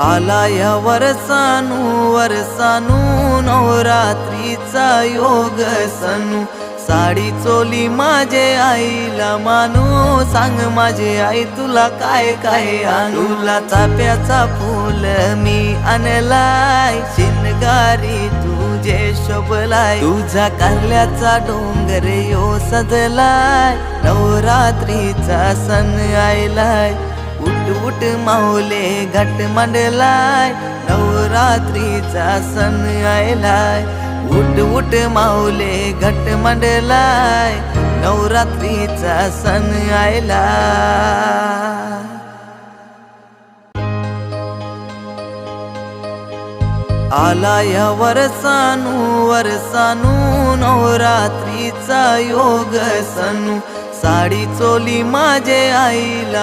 आला या वरसानू वरसानू नवरात्रीचा योग सनू. साडी चोली माझे आईला मानू सांग माझे आई तुला काय काय आणूला चाप्याचा फूल मी आणलाय शिनगारी तुझे शोभलाय. तुझा कारल्याचा डोंगर यो सजलाय नवरात्रीचा सण आयलाय उठ माऊले घट मांडलाय. नवरात्रीचा सण आयलाय उठ उठ माऊले घट मांडलाय. नवरात्रीचा सण आयला आला या वरसानू वरसानू नवरात्रीचा योग सनू साडी चोली माझे आईला